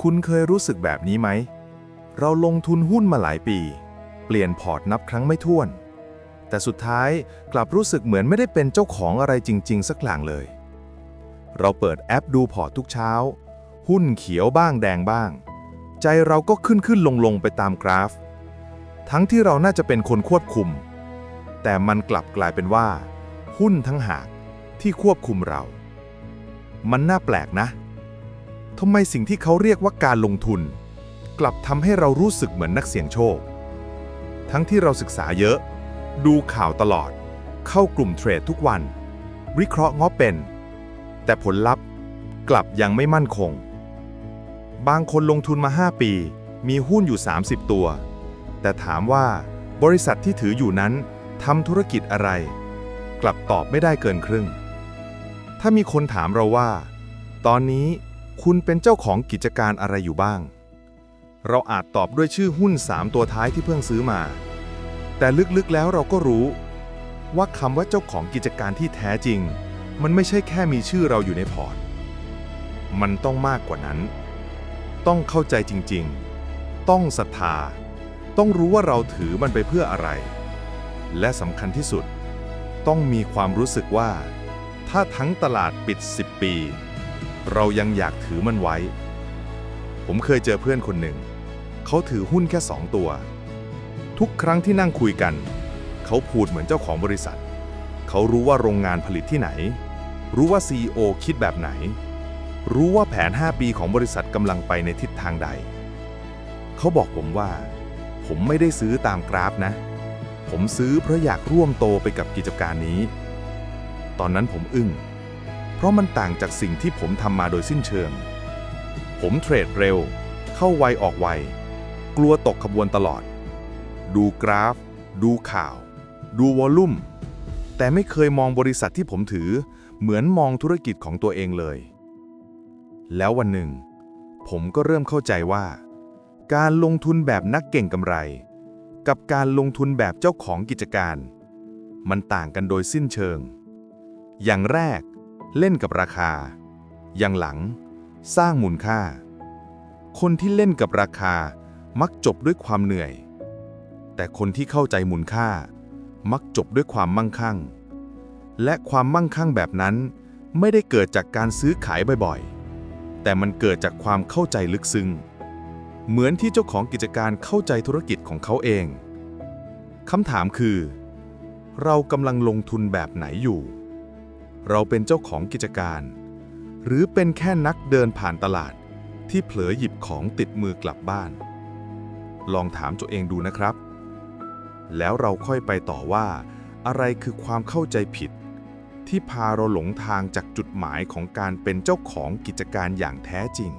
คุณเคยรู้สึกแบบนี้ไหม เราลงทุนหุ้นมาหลายปี เปลี่ยนพอร์ตนับครั้งไม่ถ้วน แต่สุดท้ายกลับรู้สึกเหมือนไม่ได้เป็นเจ้าของอะไรจริง ๆ สักหลังเลย เราเปิดแอปดูพอร์ตทุกเช้า หุ้นเขียวบ้างแดงบ้าง ใจเราก็ขึ้นขึ้นลงลงไปตามกราฟ ทั้งที่เราน่าจะเป็นคนควบคุม แต่มันกลับกลายเป็นว่า หุ้นทั้งหากที่ควบคุมเรา มันน่าแปลกนะ ทำไมสิ่งที่เขาเรียกว่าการลงทุน กลับทำให้เรารู้สึกเหมือนนักเสี่ยงโชค ทั้งที่เราศึกษาเยอะ ดูข่าวตลอด เข้ากลุ่มเทรดทุกวัน วิเคราะห์ง้อเป็น แต่ผลลัพธ์กลับยังไม่มั่นคง บางคนลงทุนมา 5 ปี มีหุ้นอยู่ 30 ตัว แต่ถามว่าบริษัทที่ถืออยู่นั้นทำธุรกิจอะไร กลับตอบไม่ได้เกินครึ่ง ถ้ามีคนถามเราว่า ตอนนี้ คุณเป็นเจ้าของกิจการอะไรอยู่บ้าง เราอาจตอบด้วยชื่อหุ้น 3 ตัวท้ายที่เพิ่งซื้อมา แต่ลึกๆแล้วเราก็รู้ ว่าคำว่าเจ้าของกิจการที่แท้จริง มันไม่ใช่แค่มีชื่อเราอยู่ในพอร์ต มันต้องมากกว่านั้น ต้องเข้าใจจริงๆ ต้องศรัทธา ต้องรู้ว่าเราถือมันไปเพื่ออะไร และสำคัญที่สุด ต้องมีความรู้สึกว่า ถ้าทั้งตลาดปิด 10 ปี เรายังอยากถือมันไว้ ผมเคยเจอเพื่อนคนหนึ่ง เขาถือหุ้นแค่2ตัว ทุกครั้งที่นั่งคุยกัน เขาพูดเหมือนเจ้าของบริษัท เขารู้ว่าโรงงานผลิตที่ไหน รู้ว่า CEO คิดแบบไหน รู้ว่าแผน 5 ปีของบริษัทกำลังไปในทิศทางใด เขาบอกผมว่า ผมไม่ได้ซื้อตามกราฟนะ ผมซื้อเพราะอยากร่วมโตไปกับกิจการนี้ ตอนนั้นผมอึ้ง ราะมันต่างจากสิ่งที่ผมทำมาโดยสิ้นเชิง ผมเทรดเร็ว เข้าไวออกไว กลัวตกขบวนตลอด ดูกราฟ ดูข่าว ดูวอลลุ่ม แต่ไม่เคยมองบริษัทที่ผมถือ เหมือนมองธุรกิจของตัวเองเลย แล้ววันหนึ่ง ผมก็เริ่มเข้าใจว่า การลงทุนแบบนักเก่งกำไร กับการลงทุนแบบเจ้าของกิจการ มันต่างกันโดยสิ้นเชิง อย่างแรก เล่นกับราคา อย่างหลัง สร้างมูลค่า คนที่เล่นกับราคามักจบด้วยความเหนื่อย แต่คนที่เข้าใจมูลค่า มักจบด้วยความมั่งคั่ง และความมั่งคั่งแบบนั้น ไม่ได้เกิดจากการซื้อขายบ่อยๆ แต่มันเกิดจากความเข้าใจลึกซึ้งเหมือนที่เจ้าของกิจการเข้าใจธุรกิจของเขาเอง คำถามคือ เรากำลังลงทุนแบบไหนอยู่ เราเป็นเจ้าของกิจการ หรือเป็นแค่นักเดินผ่านตลาด ที่เผลอหยิบของติดมือกลับบ้าน ลองถามตัวเองดูนะครับ แล้วเราค่อยไปต่อว่า อะไรคือความเข้าใจผิด ที่พาเราหลงทางจากจุดหมายของการเป็นเจ้าของกิจการอย่างแท้จริง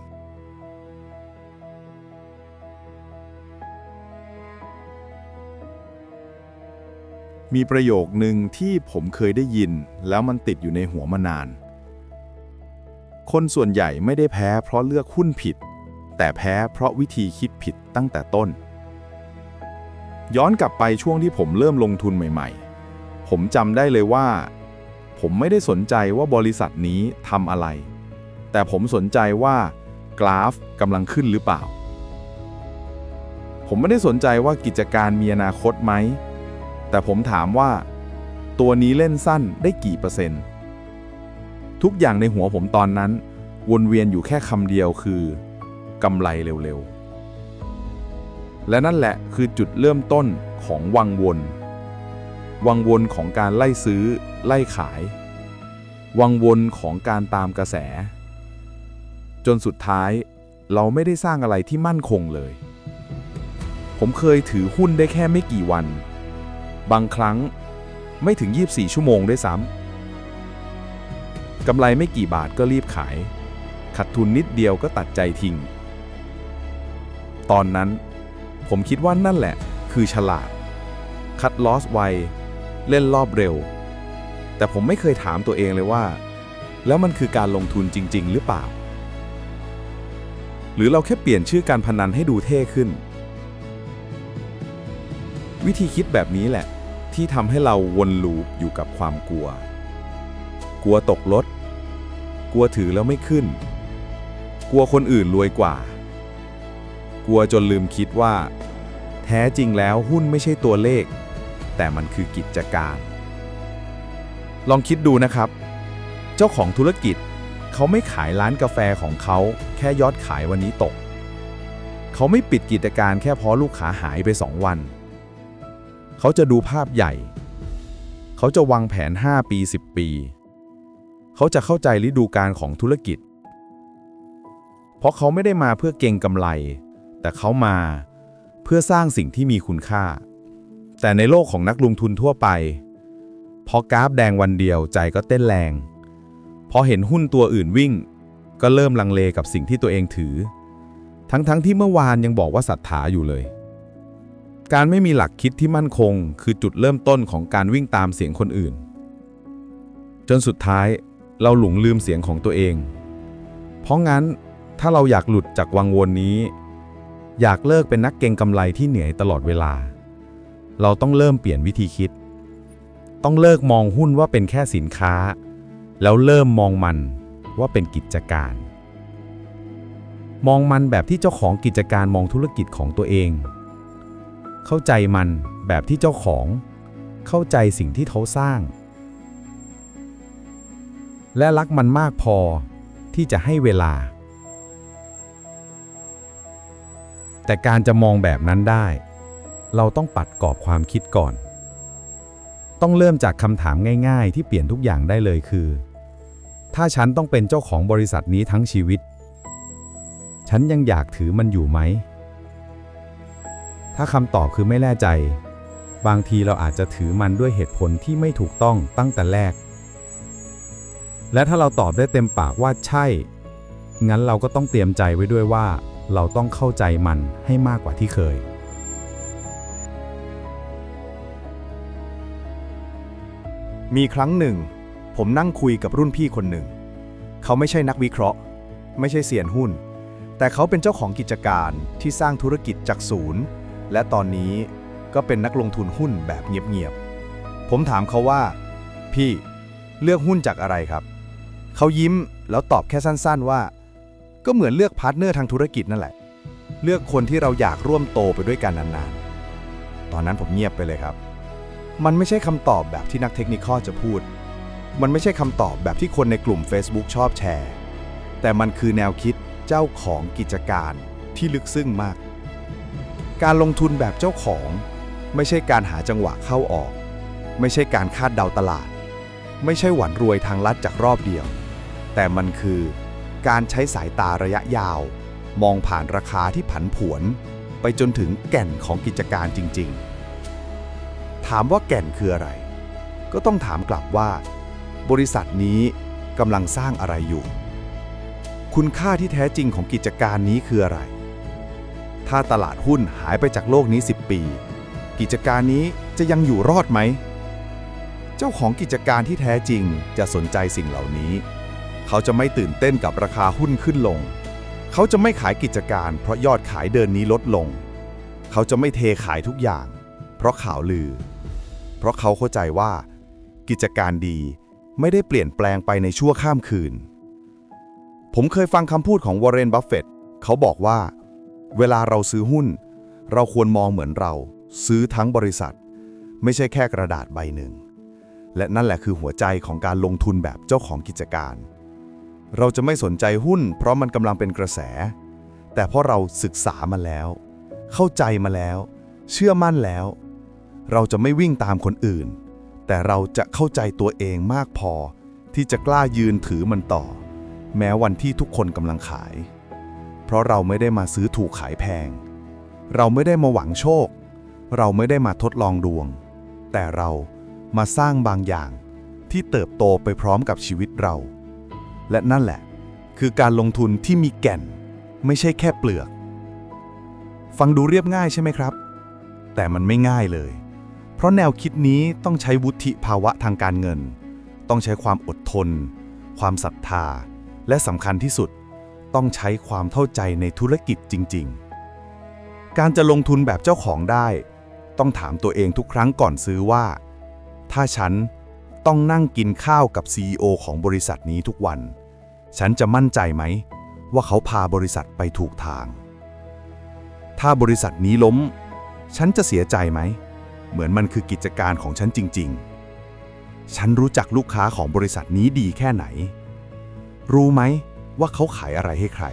มีประโยคหนึ่งที่ผมเคยได้ยิน แล้วมันติดอยู่ในหัวมานาน คนส่วนใหญ่ไม่ได้แพ้เพราะเลือกหุ้นผิด แต่แพ้เพราะวิธีคิดผิดตั้งแต่ต้น ย้อนกลับไปช่วงที่ผมเริ่มลงทุนใหม่ ๆ ผมจำได้เลยว่า ผมไม่ได้สนใจว่าบริษัทนี้ทำอะไร แต่ผมสนใจว่ากราฟกำลังขึ้นหรือเปล่า ผมไม่ได้สนใจว่ากิจการมีอนาคตไหม แต่ผมถามว่า ตัวนี้เล่นสั้นได้กี่เปอร์เซ็นต์ ทุกอย่างในหัวผมตอนนั้น วนเวียนอยู่แค่คำเดียวคือกำไรเร็วๆ และนั่นแหละคือจุดเริ่มต้นของวังวน วังวนของการไล่ซื้อ ไล่ขาย วังวนของการตามกระแส จนสุดท้ายเราไม่ได้สร้างอะไรที่มั่นคงเลย ผมเคยถือหุ้นได้แค่ไม่กี่วัน บางครั้งไม่ถึง 24 ชั่วโมงด้วยซ้ำกำไรไม่กี่บาทก็รีบขายขัดทุนนิดเดียวก็ตัดใจทิ้ง ตอนนั้น ผมคิดว่านั่นแหละ คือฉลาด คัดลอสไว เล่นรอบเร็ว แต่ผมไม่เคยถามตัวเองเลยว่า แล้วมันคือการลงทุนจริง ๆ หรือเปล่า หรือเราแค่เปลี่ยนชื่อการพนันให้ดูเท่ขึ้น วิธีคิดแบบนี้แหละ ที่ทำให้เราวนลูปอยู่กับความกลัว กลัวตกรถ กลัวถือแล้วไม่ขึ้น กลัวคนอื่นรวยกว่า กลัวจนลืมคิดว่า แท้จริงแล้วหุ้นไม่ใช่ตัวเลข แต่มันคือกิจการ ลองคิดดูนะครับ เจ้าของธุรกิจเขาไม่ขายร้านกาแฟของเขา แค่ยอดขายวันนี้ตก เขาไม่ปิดกิจการแค่เพราะลูกค้าหายไปสองวัน เขาจะดูภาพใหญ่ เขาจะวางแผน 5 ปี 10 ปี เขาจะเข้าใจฤดูการของธุรกิจ เพราะเขาไม่ได้มาเพื่อเก็งกำไร แต่เขามาเพื่อสร้างสิ่งที่มีคุณค่า แต่ในโลกของนักลงทุนทั่วไป พอกราฟแดงวันเดียวใจก็เต้นแรง พอเห็นหุ้นตัวอื่นวิ่ง ก็เริ่มลังเลกับสิ่งที่ตัวเองถือ ทั้งๆทที่เมื่อวานยังบอกว่าศรัทธาอยู่เลย การไม่มีหลักคิดที่มั่นคง คือจุดเริ่มต้นของการวิ่งตามเสียงคนอื่น จนสุดท้ายเราหลงลืมเสียงของตัวเอง เพราะงั้นถ้าเราอยากหลุดจากวังวนนี้ อยากเลิกเป็นนักเก็งกำไรที่เหนื่อยตลอดเวลา เราต้องเริ่มเปลี่ยนวิธีคิด ต้องเลิกมองหุ้นว่าเป็นแค่สินค้า แล้วเริ่มมองมันว่าเป็นกิจการ มองมันแบบที่เจ้าของกิจการมองธุรกิจของตัวเอง เข้าใจมันแบบที่เจ้าของ เข้าใจสิ่งที่เขาสร้าง และรักมันมากพอที่จะให้เวลา แต่การจะมองแบบนั้นได้ เราต้องปัดกรอบความคิดก่อน ต้องเริ่มจากคำถามง่ายๆ ที่เปลี่ยนทุกอย่างได้เลยคือ ถ้าฉันต้องเป็นเจ้าของบริษัทนี้ทั้งชีวิต ฉันยังอยากถือมันอยู่ไหม ถ้าคำตอบคือไม่แน่ใจ บางทีเราอาจจะถือมันด้วยเหตุผลที่ไม่ถูกต้องตั้งแต่แรก และถ้าเราตอบได้เต็มปากว่าใช่ งั้นเราก็ต้องเตรียมใจไว้ด้วยว่า เราต้องเข้าใจมันให้มากกว่าที่เคย มีครั้งหนึ่ง ผมนั่งคุยกับรุ่นพี่คนหนึ่ง เขาไม่ใช่นักวิเคราะห์ ไม่ใช่เซียนหุ้น แต่เขาเป็นเจ้าของกิจการที่สร้างธุรกิจจากศูนย์ และตอนนี้ก็เป็นนักลงทุนหุ้นแบบเงียบๆ ผมถามเขาว่า พี่เลือกหุ้นจากอะไรครับ เขายิ้มแล้วตอบแค่สั้นๆว่า ก็เหมือนเลือกพาร์ทเนอร์ทางธุรกิจนั่นแหละ เลือกคนที่เราอยากร่วมโตไปด้วยกันนานๆ ตอนนั้นผมเงียบไปเลยครับ มันไม่ใช่คำตอบแบบที่นักเทคนิคจะพูด มันไม่ใช่คำตอบแบบที่คนในกลุ่ม Facebook ชอบแชร์ แต่มันคือแนวคิดเจ้าของกิจการที่ลึกซึ้งมาก การลงทุนแบบเจ้าของ ไม่ใช่การหาจังหวะเข้าออก ไม่ใช่การคาดเดาตลาด ไม่ใช่หวันรวยทางลัดจากรอบเดียว แต่มันคือ การใช้สายตาระยะยาว มองผ่านราคาที่ผันผวน ไปจนถึงแก่นของกิจการจริง ๆ ถามว่าแก่นคืออะไร ก็ต้องถามกลับว่า บริษัทนี้กำลังสร้างอะไรอยู่ คุณค่าที่แท้จริงของกิจการนี้คืออะไร ถ้าตลาดหุ้นหายไปจากโลกนี้ 10 ปี กิจการนี้จะยังอยู่รอดไหม เจ้าของกิจการที่แท้จริงจะสนใจสิ่งเหล่านี้ เขาจะไม่ตื่นเต้นกับราคาหุ้นขึ้นลง เขาจะไม่ขายกิจการ เพราะยอดขายเดินนี้ลดลง เขาจะไม่เทขายทุกอย่าง เพราะข่าวลือ เพราะเขาเข้าใจว่า กิจการดีไม่ได้เปลี่ยนแปลงไปในชั่วข้ามคืน ผมเคยฟังคำพูดของวอร์เรน บัฟเฟตต์เขาบอกว่า เวลาเราซื้อหุ้น เราควรมองเหมือนเรา ซื้อทั้งบริษัท ไม่ใช่แค่กระดาษใบหนึ่ง และนั่นแหละคือหัวใจของการลงทุนแบบเจ้าของกิจการ เราจะไม่สนใจหุ้น เพราะมันกำลังเป็นกระแส แต่เพราะเราศึกษามาแล้ว เข้าใจมาแล้ว เชื่อมั่นแล้ว เราจะไม่วิ่งตามคนอื่น แต่เราจะเข้าใจตัวเองมากพอ ที่จะกล้ายืนถือมันต่อ แม้วันที่ทุกคนกำลังขาย เพราะเราไม่ได้มาซื้อถูกขายแพง เราไม่ได้มาหวังโชค เราไม่ได้มาทดลองดวง แต่เรามาสร้างบางอย่างที่เติบโตไปพร้อมกับชีวิตเรา และนั่นแหละ คือการลงทุนที่มีแก่น ไม่ใช่แค่เปลือก ฟังดูเรียบง่ายใช่ไหมครับ แต่มันไม่ง่ายเลย เพราะแนวคิดนี้ต้องใช้วุฒิภาวะทางการเงิน ต้องใช้ความอดทน ความศรัทธา และสำคัญที่สุด ต้องใช้ความเข้าใจในธุรกิจจริง ๆ การจะลงทุนแบบเจ้าของได้ ต้องถามตัวเองทุกครั้งก่อนซื้อว่า ถ้าฉันต้องนั่งกินข้าวกับ CEO ของบริษัทนี้ทุกวัน ฉันจะมั่นใจไหม ว่าเขาพาบริษัทไปถูกทาง ถ้าบริษัทนี้ล้ม ฉันจะเสียใจไหม เหมือนมันคือกิจการของฉันจริง ๆ ฉันรู้จักลูกค้าของบริษัทนี้ดีแค่ไหน รู้ไหม ว่าเขาขายอะไรให้ใคร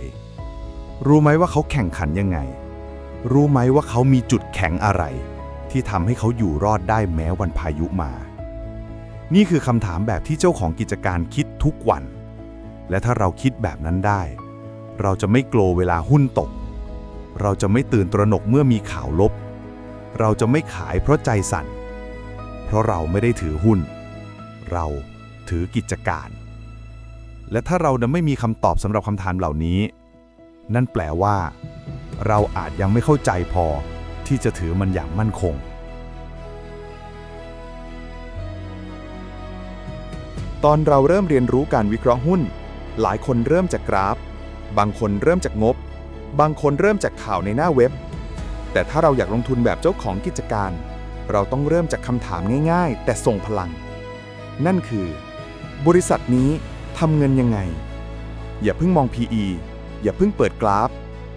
รู้ไหมว่าเขาแข่งขันยังไง รู้ไหมว่าเขามีจุดแข็งอะไร ที่ทำให้เขาอยู่รอดได้แม้วันพายุมา นี่คือคำถามแบบที่เจ้าของกิจการคิดทุกวัน และถ้าเราคิดแบบนั้นได้ เราจะไม่กลัวเวลาหุ้นตก เราจะไม่ตื่นตระหนกเมื่อมีข่าวลบ เราจะไม่ขายเพราะใจสั่น เพราะเราไม่ได้ถือหุ้น เราถือกิจการ และถ้าเราไม่มีคำตอบสำหรับคำถามเหล่านี้ นั่นแปลว่า เราอาจยังไม่เข้าใจพอที่จะถือมันอย่างมั่นคง ตอนเราเริ่มเรียนรู้การวิเคราะห์หุ้น หลายคนเริ่มจากกราฟ บางคนเริ่มจากงบ บางคนเริ่มจากข่าวในหน้าเว็บ แต่ถ้าเราอยากลงทุนแบบเจ้าของกิจการ เราต้องเริ่มจากคำถามง่าย ๆ แต่ทรงพลัง นั่นคือ บริษัทนี้ ทำเงินยังไง อย่าเพิ่งมอง PE อย่าเพิ่งเปิดกราฟ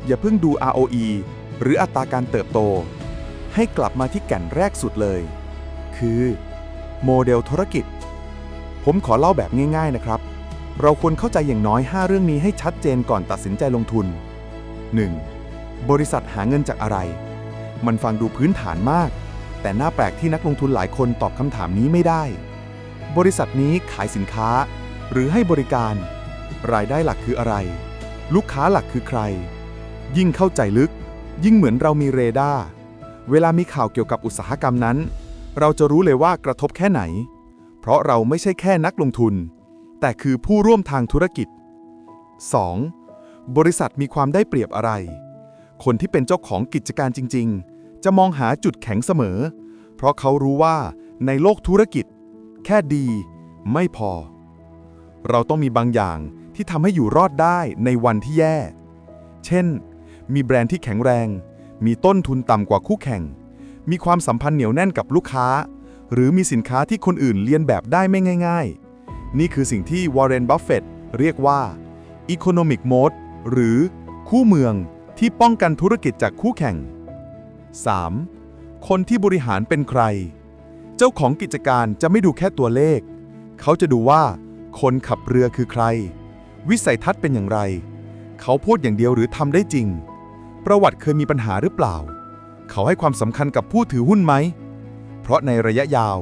อย่าเพิ่งดู ROE หรืออัตราการเติบโต ให้กลับมาที่แก่นแรกสุดเลย คือโมเดลธุรกิจ ผมขอเล่าแบบง่ายๆนะครับ เราควรเข้าใจอย่างน้อย 5 เรื่องนี้ให้ชัดเจนก่อนตัดสินใจลงทุน 1. บริษัทหาเงินจากอะไร มันฟังดูพื้นฐานมาก แต่น่าแปลกที่นักลงทุนหลายคนตอบคำถามนี้ไม่ได้ บริษัทนี้ขายสินค้า หรือให้บริการ รายได้หลักคืออะไร ลูกค้าหลักคือใคร ยิ่งเข้าใจลึก ยิ่งเหมือนเรามีเรดาร์เวลามีข่าวเกี่ยวกับอุตสาหกรรมนั้น เราจะรู้เลยว่ากระทบแค่ไหน เพราะเราไม่ใช่แค่นักลงทุน แต่คือผู้ร่วมทางธุรกิจ 2. บริษัทมีความได้เปรียบอะไร คนที่เป็นเจ้าของกิจการจริง ๆ จะมองหาจุดแข็งเสมอ เพราะเขารู้ว่าในโลกธุรกิจ แค่ดี ไม่พอ เราต้องมีบางอย่างที่ทำให้อยู่รอดได้ในวันที่แย่ เช่น มีแบรนด์ที่แข็งแรง มีต้นทุนต่ำกว่าคู่แข่ง มีความสัมพันธ์เหนียวแน่นกับลูกค้า หรือมีสินค้าที่คนอื่นเลียนแบบได้ไม่ง่าย ๆ นี่คือสิ่งที่วอร์เรน บัฟเฟตเรียกว่า Economic Mode หรือคู่เมืองที่ป้องกันธุรกิจจากคู่แข่ง 3. คนที่บริหารเป็นใคร เจ้าของกิจการจะไม่ดูแค่ตัวเลข เขาจะดูว่า คนขับเรือคือใคร วิสัยทัศน์เป็นอย่างไร เขาพูดอย่างเดียวหรือทำได้จริง ประวัติเคยมีปัญหาหรือเปล่า เขาให้ความสำคัญกับผู้ถือหุ้นไหม เพราะในระยะยาว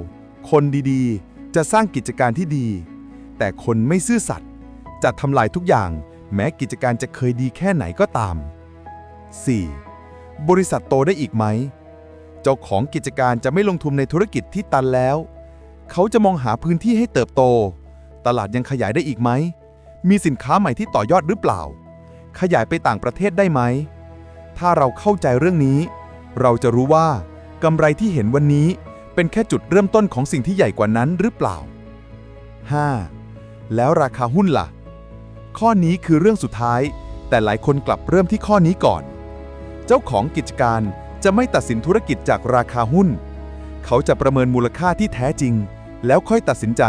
คนดีๆ จะสร้างกิจการที่ดี แต่คนไม่ซื่อสัตย์จะทำลายทุกอย่าง แม้กิจการจะเคยดีแค่ไหนก็ตาม 4. บริษัทโตได้อีกไหม เจ้าของกิจการจะไม่ลงทุนในธุรกิจที่ตันแล้ว เขาจะมองหาพื้นที่ให้เติบโต ตลาดยังขยายได้อีกไหม มีสินค้าใหม่ที่ต่อยอดหรือเปล่า ขยายไปต่างประเทศได้ไหม ถ้าเราเข้าใจเรื่องนี้ เราจะรู้ว่ากำไรที่เห็นวันนี้เป็นแค่จุดเริ่มต้นของสิ่งที่ใหญ่กว่านั้นหรือเปล่า 5. แล้วราคาหุ้นล่ะ ข้อนี้คือเรื่องสุดท้าย แต่หลายคนกลับเริ่มที่ข้อนี้ก่อน เจ้าของกิจการจะไม่ตัดสินธุรกิจจากราคาหุ้น เขาจะประเมินมูลค่าที่แท้จริง แล้วค่อยตัดสินใจ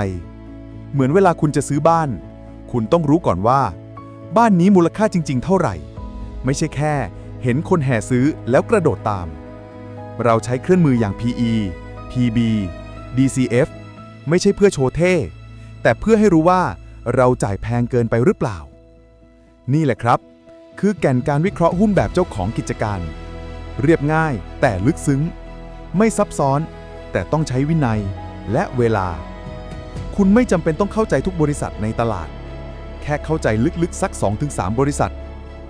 เหมือนเวลาคุณจะซื้อบ้าน คุณต้องรู้ก่อนว่า บ้านนี้มูลค่าจริง ๆ เท่าไหร่ ไม่ใช่แค่ เห็นคนแห่ซื้อแล้วกระโดดตาม เราใช้เครื่องมืออย่าง PE PB DCF ไม่ใช่เพื่อโชว์เท่ แต่เพื่อให้รู้ว่าเราจ่ายแพงเกินไปหรือเปล่า นี่แหละครับ คือแก่นการวิเคราะห์หุ้นแบบเจ้าของกิจการ เรียบง่ายแต่ลึกซึ้ง ไม่ซับซ้อน แต่ต้องใช้วินัยและเวลา คุณไม่จำเป็นต้องเข้าใจทุกบริษัทในตลาด แค่เข้าใจลึกๆ สัก 2-3 บริษัท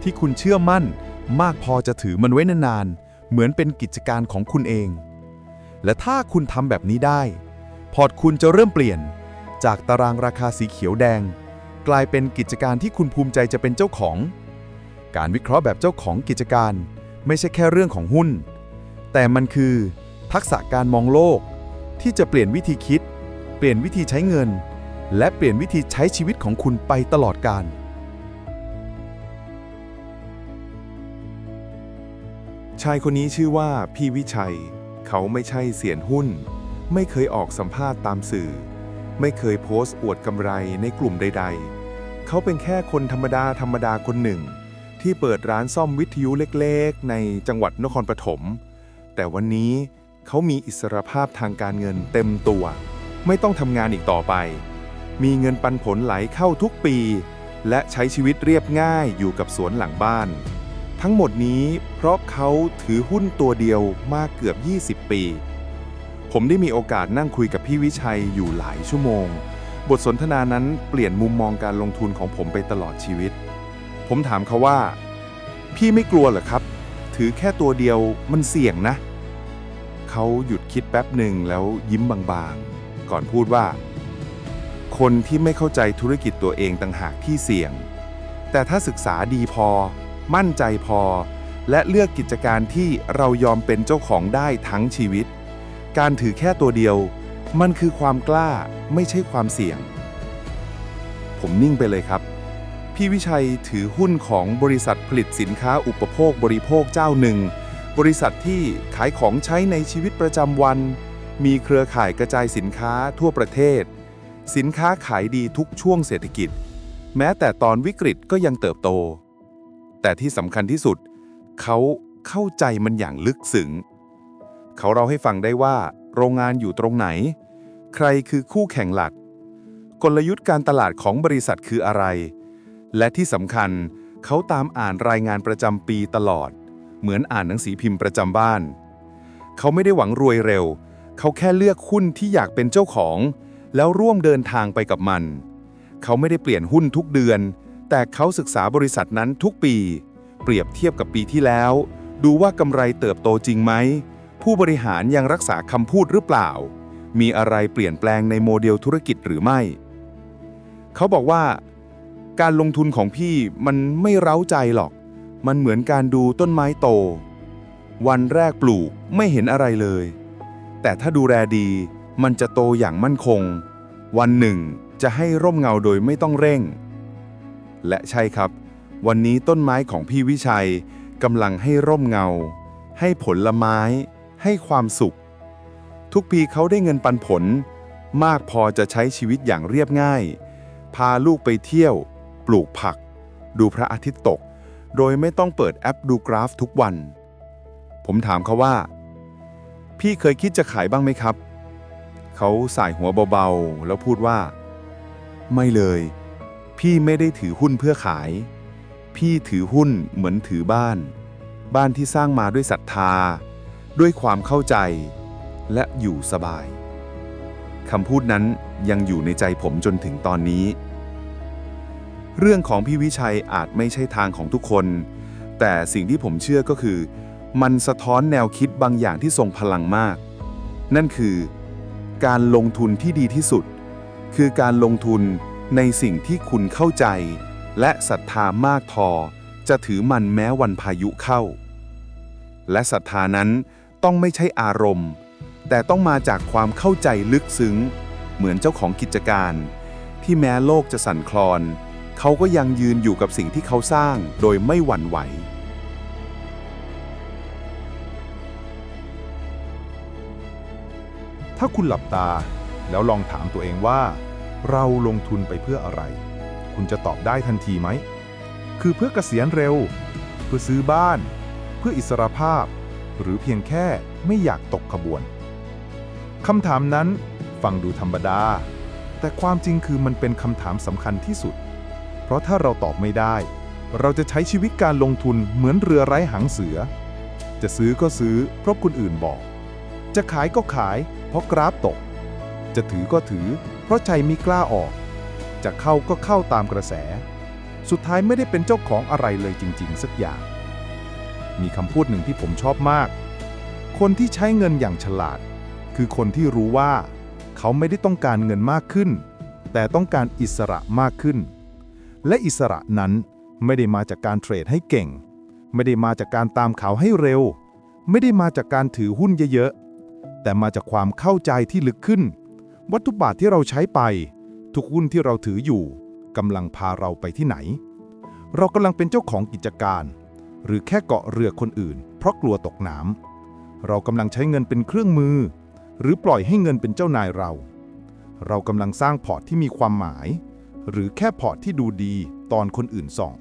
ที่คุณเชื่อมั่น มากพอจะถือมันไว้นานๆ เหมือนเป็นกิจการของคุณเอง และถ้าคุณทำแบบนี้ได้ พอร์ตคุณจะเริ่มเปลี่ยน จากตารางราคาสีเขียวแดง กลายเป็นกิจการที่คุณภูมิใจจะเป็นเจ้าของ การวิเคราะห์แบบเจ้าของกิจการ ไม่ใช่แค่เรื่องของหุ้น แต่มันคือ ทักษะการมองโลก ที่จะเปลี่ยนวิธีคิด ปลี่ยนวิธีใช้เงิน และเปลี่ยนวิธีใช้ชีวิตของคุณไปตลอดกาลชายคนนี้ชื่อว่าพี่วิชัย เขาไม่ใช่เสียนหุ้น ไม่เคยออกสัมภาษณ์ตามสื่อ ไม่เคยโพสต์อวดกำไรในกลุ่มใด ๆ เขาเป็นแค่คนธรรมดาธรรมดาคนหนึ่ง ที่เปิดร้านซ่อมวิทยุเล็กๆ ในจังหวัดนครปฐม แต่วันนี้เขามีอิสรภาพทางการเงินเต็มตัว ไม่ต้องทำงานอีกต่อไป มีเงินปันผลไหลเข้าทุกปี และใช้ชีวิตเรียบง่ายอยู่กับสวนหลังบ้าน ทั้งหมดนี้เพราะเขาถือหุ้นตัวเดียวมากเกือบ 20 ปี ผมได้มีโอกาสนั่งคุยกับพี่วิชัยอยู่หลายชั่วโมง บทสนทนานั้นเปลี่ยนมุมมองการลงทุนของผมไปตลอดชีวิต ผมถามเขาว่า พี่ไม่กลัวเหรอครับ ถือแค่ตัวเดียวมันเสี่ยงนะ เขาหยุดคิดแป๊บหนึ่งแล้วยิ้มบางๆ ก่อนพูดว่า คนที่ไม่เข้าใจธุรกิจตัวเองต่างหากที่เสี่ยง แต่ถ้าศึกษาดีพอ มั่นใจพอ และเลือกกิจการที่เรายอมเป็นเจ้าของได้ทั้งชีวิต การถือแค่ตัวเดียว มันคือความกล้าไม่ใช่ความเสี่ยง ผมนิ่งไปเลยครับ พี่วิชัยถือหุ้นของบริษัทผลิตสินค้าอุปโภคบริโภคเจ้าหนึ่ง บริษัทที่ขายของใช้ในชีวิตประจำวัน มีเครือข่ายกระจายสินค้าทั่วประเทศ สินค้าขายดีทุกช่วงเศรษฐกิจ แม้แต่ตอนวิกฤตก็ยังเติบโต แต่ที่สำคัญที่สุด เขาเข้าใจมันอย่างลึกซึ้งเขาเราให้ฟังได้ว่า โรงงานอยู่ตรงไหน ใครคือคู่แข่งหลัก กลยุทธ์การตลาดของบริษัทคืออะไร และที่สำคัญเขาตามอ่านรายงานประจำปีตลอด เหมือนอ่านหนังสือพิมพ์ประจำบ้าน เขาไม่ได้หวังรวยเร็ว เขาแค่เลือกหุ้นที่อยากเป็นเจ้าของ แล้วร่วมเดินทางไปกับมัน เขาไม่ได้เปลี่ยนหุ้นทุกเดือน แต่เขาศึกษาบริษัทนั้นทุกปี เปรียบเทียบกับปีที่แล้ว ดูว่ากำไรเติบโตจริงไหม ผู้บริหารยังรักษาคำพูดหรือเปล่า มีอะไรเปลี่ยนแปลงในโมเดลธุรกิจหรือไม่ เขาบอกว่า การลงทุนของพี่มันไม่เร้าใจหรอก มันเหมือนการดูต้นไม้โต วันแรกปลูกไม่เห็นอะไรเลย แต่ถ้าดูแลดีมันจะโตอย่างมั่นคง วันหนึ่งจะให้ร่มเงาโดยไม่ต้องเร่ง และใช่ครับ วันนี้ต้นไม้ของพี่วิชัยกำลังให้ร่มเงา ให้ผลไม้ ให้ความสุข ทุกปีเขาได้เงินปันผล มากพอจะใช้ชีวิตอย่างเรียบง่าย พาลูกไปเที่ยว ปลูกผัก ดูพระอาทิตย์ตก โดยไม่ต้องเปิดแอปดูกราฟทุกวัน ผมถามเขาว่า พี่เคยคิดจะขายบ้างไหมครับ เขาสายหัวเบาๆ แล้วพูดว่า ไม่เลย พี่ไม่ได้ถือหุ้นเพื่อขาย พี่ถือหุ้นเหมือนถือบ้าน บ้านที่สร้างมาด้วยศรัทธา ด้วยความเข้าใจ และอยู่สบายคำพูดนั้นยังอยู่ในใจผมจนถึงตอนนี้ เรื่องของพี่วิชัยอาจไม่ใช่ทางของทุกคน แต่สิ่งที่ผมเชื่อก็คือ มันสะท้อนแนวคิดบางอย่างที่ทรงพลังมาก นั่นคือ การลงทุนที่ดีที่สุด คือการลงทุนในสิ่งที่คุณเข้าใจ และศรัทธามากพอ จะถือมันแม้วันพายุเข้า และศรัทธานั้นต้องไม่ใช่อารมณ์ แต่ต้องมาจากความเข้าใจลึกซึ้ง เหมือนเจ้าของกิจการ ที่แม้โลกจะสั่นคลอน เขาก็ยังยืนอยู่กับสิ่งที่เขาสร้างโดยไม่หวั่นไหว ถ้าคุณหลับตา แล้วลองถามตัวเองว่า เราลงทุนไปเพื่ออะไร คุณจะตอบได้ทันทีไหม คือเพื่อเกษียณเร็ว เพื่อซื้อบ้าน เพื่ออิสรภาพ หรือเพียงแค่ไม่อยากตกขบวนคำถามนั้นฟังดูธรรมดา แต่ความจริงคือมันเป็นคำถามสำคัญที่สุด เพราะถ้าเราตอบไม่ได้ เราจะใช้ชีวิตการลงทุนเหมือนเรือไร้หางเสือ จะซื้อก็ซื้อเพราะคนอื่นบอก จะขายก็ขาย เพราะกราฟตก จะถือก็ถือ เพราะใจมีกล้าออก จะเข้าก็เข้าตามกระแส สุดท้ายไม่ได้เป็นเจ้าของอะไรเลยจริง ๆ สักอย่าง มีคำพูดหนึ่งที่ผมชอบมาก คนที่ใช้เงินอย่างฉลาด คือคนที่รู้ว่า เขาไม่ได้ต้องการเงินมากขึ้น แต่ต้องการอิสระมากขึ้น และอิสระนั้นไม่ได้มาจากการเทรดให้เก่ง ไม่ได้มาจากการตามข่าวให้เร็ว ไม่ได้มาจากการถือหุ้นเยอะ แต่มาจากความเข้าใจที่ลึกขึ้น วัตถุบาทที่เราใช้ไป ทุกหุ้นที่เราถืออยู่กำลังพาเราไปที่ไหน เรากำลังเป็นเจ้าของกิจการ หรือแค่เกาะเรือคนอื่น เพราะกลัวตกน้ำเรากำลังใช้เงินเป็นเครื่องมือ หรือปล่อยให้เงินเป็นเจ้านายเรา เรากำลังสร้างพอร์ตที่มีความหมาย หรือแค่พอร์ตที่ดูดีตอนคนอื่นส่อง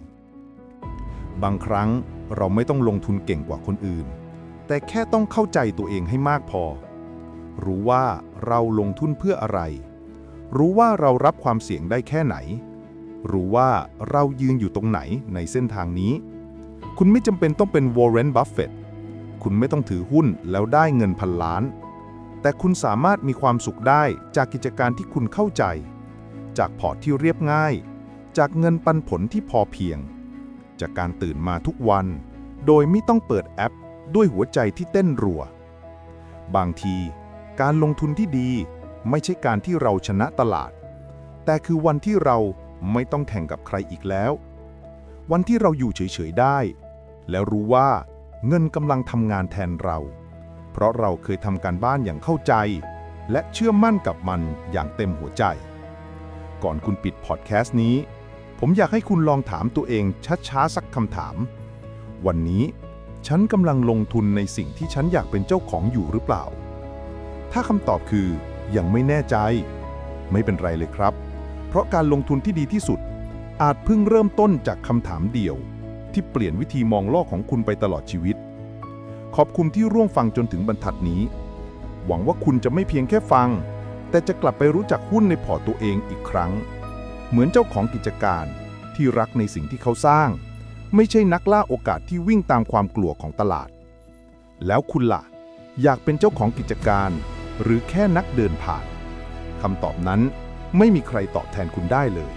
บางครั้งเราไม่ต้องลงทุนเก่งกว่าคนอื่น แต่แค่ต้องเข้าใจตัวเองให้มากพอ รู้ว่าเราลงทุนเพื่ออะไร รู้ว่าเรารับความเสี่ยงได้แค่ไหน รู้ว่าเรายืนอยู่ตรงไหนในเส้นทางนี้ คุณไม่จำเป็นต้องเป็นวอร์เรนบัฟเฟตคุณไม่ต้องถือหุ้นแล้วได้เงินพันล้าน แต่คุณสามารถมีความสุขได้จากกิจการที่คุณเข้าใจ จากพอร์ตที่เรียบง่าย จากเงินปันผลที่พอเพียง จากการตื่นมาทุกวัน โดยไม่ต้องเปิดแอปด้วยหัวใจที่เต้นรัว บางที การลงทุนที่ดีไม่ใช่การที่เราชนะตลาด แต่คือวันที่เราไม่ต้องแข่งกับใครอีกแล้ว วันที่เราอยู่เฉยๆได้ แล้วรู้ว่าเงินกำลังทำงานแทนเรา เพราะเราเคยทำการบ้านอย่างเข้าใจ และเชื่อมั่นกับมันอย่างเต็มหัวใจ ก่อนคุณปิดพอดแคสต์นี้ ผมอยากให้คุณลองถามตัวเองช้าๆสักคำถาม วันนี้ฉันกำลังลงทุนในสิ่งที่ฉันอยากเป็นเจ้าของอยู่หรือเปล่า ถ้าคำตอบคือยังไม่แน่ใจ ไม่เป็นไรเลยครับ เพราะการลงทุนที่ดีที่สุด อาจเพิ่งเริ่มต้นจากคำถามเดียว ที่เปลี่ยนวิธีมองโลกของคุณไปตลอดชีวิต ขอบคุณที่ร่วมฟังจนถึงบรรทัดนี้ หวังว่าคุณจะไม่เพียงแค่ฟัง แต่จะกลับไปรู้จักหุ้นในพอร์ตตัวเองอีกครั้ง เหมือนเจ้าของกิจการที่รักในสิ่งที่เขาสร้าง ไม่ใช่นักล่าโอกาสที่วิ่งตามความกลัวของตลาด แล้วคุณล่ะ อยากเป็นเจ้าของกิจการ หรือแค่นักเดินผ่านคำตอบนั้นไม่มีใครตอบแทนคุณได้เลย